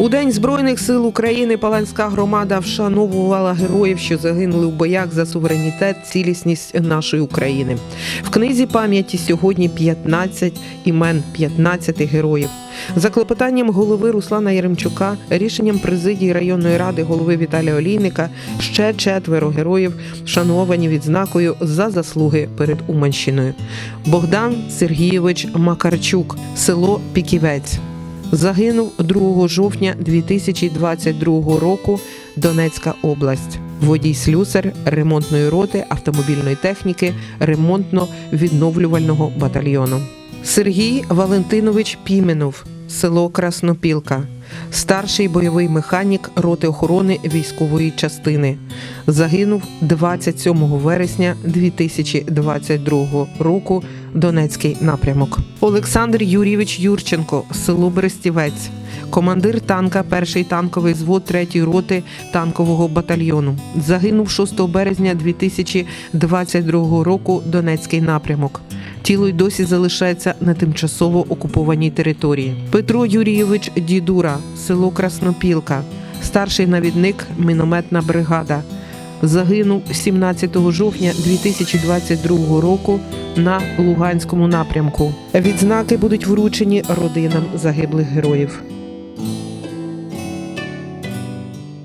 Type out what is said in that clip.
У День Збройних сил України Паланська громада вшановувала героїв, що загинули в боях за суверенітет, цілісність нашої України. В книзі пам'яті сьогодні 15 імен 15 героїв. За клопотанням голови Руслана Яремчука, рішенням президії районної ради голови Віталія Олійника, ще четверо героїв вшановані відзнакою за заслуги перед Уманщиною. Богдан Сергійович Макарчук, село Піківець. Загинув 2 жовтня 2022 року Донецька область. Водій слюсар ремонтної роти автомобільної техніки ремонтно-відновлювального батальйону. Сергій Валентинович Піменов, село Краснопілка, старший бойовий механік роти охорони військової частини. Загинув 27 вересня 2022 року. Донецький напрямок. Олександр Юрійович Юрченко, село Берестівець, командир танка, перший танковий звод 3-ї роти танкового батальйону. Загинув 6 березня 2022 року. Донецький напрямок. Тіло й досі залишається на тимчасово окупованій території. Петро Юрійович Дідура, село Краснопілка, старший навідник, мінометна бригада. Загинув 17 жовтня 2022 року на Луганському напрямку. Відзнаки будуть вручені родинам загиблих героїв.